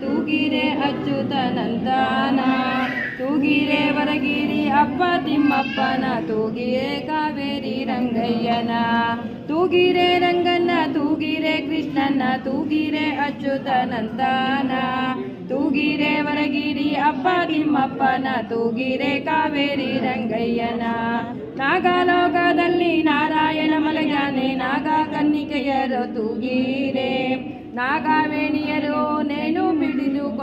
ತೂಗಿರೆ ಅಚ್ಯುತನಂದನ ತೂಗಿರೆ ವರಗಿರಿ ಅಪ್ಪ ತಿಮ್ಮಪ್ಪನ, ತೂಗಿರೆ ಕಾವೇರಿ ರಂಗಯ್ಯನ, ತೂಗಿರೆ ರಂಗನ್ನ ತೂಗಿರೆ ಕೃಷ್ಣನ ತೂಗಿರೆ ಅಚ್ಯುತನಂದನ ತೂಗಿರೆ ವರಗಿರಿ ಅಪ್ಪ ತಿಮ್ಮಪ್ಪನ, ತೂಗಿರೆ ಕಾವೇರಿ ರಂಗಯ್ಯನ. ನಾಗಲೋಕದಲ್ಲಿ ನಾರಾಯಣ ಮಲಗಾನೆ ನಾಗ ಕನ್ನಿಕೆಯರು ತೂಗಿರೆ ನಾಗವೇಣಿಯರು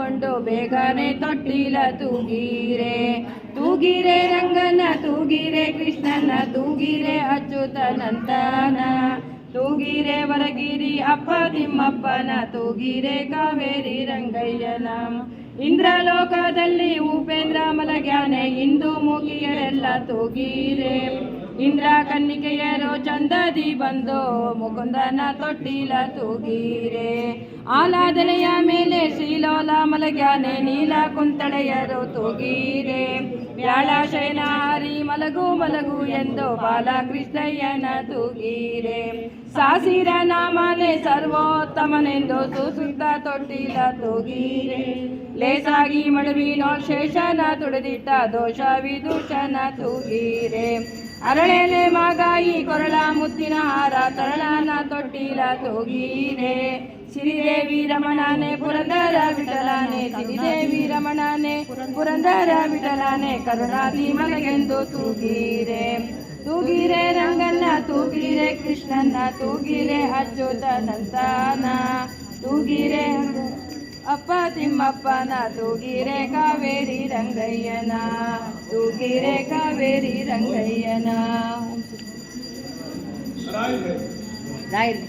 ಬಿಡಿದುಕೊಂಡು ಬೇಗನೆ ತೊಟ್ಟಿಲ ತೂಗಿರೆ. ತೂಗಿರೆ ರಂಗನ, ತೂಗಿರೆ ಕೃಷ್ಣನ, ತೂಗಿರೆ ಅಚ್ಯುತನಂತನ ತೂಗಿರೆ ವರಗಿರಿ ಅಪ್ಪ ತಿಮ್ಮಪ್ಪನ, ತೂಗಿರೆ ಕಾವೇರಿ ರಂಗಯ್ಯನ. ಇಂದ್ರಲೋಕದಲ್ಲಿ ಉಪೇಂದ್ರ ಮಲಗ್ಯಾನೆ, ಇಂದು ಮುಗಿಯರೆಲ್ಲ ತೂಗಿರೆ. ಇಂದ್ರ ಕನ್ನಿಕೆಯರು ಚಂದದಿ ಬಂದು ಮುಕುಂದನ ತೊಟ್ಟಿಲ ತೂಗೀರೆ. ಆಲಾದನೆಯ ಮೇಲೆ ಶ್ರೀಲೋಲ ಮಲಗ್ಯಾನೆ, ನೀಲ ಕುಂತಳೆಯರು ತೂಗೀರೆ. ವ್ಯಾಳ ಶಯನ ಹರಿ ಮಲಗು ಮಲಗು ಎಂದು ಬಾಲಕೃಷ್ಣಯ್ಯನ ತೂಗೀರೆ. ಸಾಸಿರ ನಾಮನೆ ಸರ್ವೋತ್ತಮನೆಂದು ಸುಸುತ್ತ ತೊಟ್ಟಿಲ ತೂಗೀರೆ. ಲೇಸಾಗಿ ಮಡುವಿನೋ ಶೇಷನ ತುಡಿದಿಟ್ಟ ದೋಷ ವಿದೂಷಣ ತೂಗಿರೆ. ಅರಳೆಲೆ ಮಾಗಾಯಿ ಕೊರಳ ಮುತ್ತಿನ ಹಾರ ತರಳನ ತೊಟ್ಟಿಲ ತೋಗೀನೆ. ಶ್ರೀದೇವಿ ರಮಣನೆ, ಪುರಂದರ ವಿಠಲನೆ ಶ್ರೀದೇವಿ ರಮಣನೆ, ಪುರಂದರ ವಿಠಲನೆ, ಕರುಣಾದಿ ಮನಗೆಂದು ತೂಗಿರೆ. ತೂಗಿರೆ ರಂಗನ್ನ ತೂಗಿರೆ ಕೃಷ್ಣನ್ನ ತೂಗಿರೆ ಅಚ್ಯುತನಂತನ ತೂಗಿರೆ ಅಪ್ಪ ತಿಮ್ಮಪ್ಪನ, ತೂಗಿರೆ ಕಾವೇರಿ ರಂಗಯ್ಯನ. ತೂಗಿರೆ ಕಾವೇರಿ ರಂಗಯ್ಯನ ರಾಯರು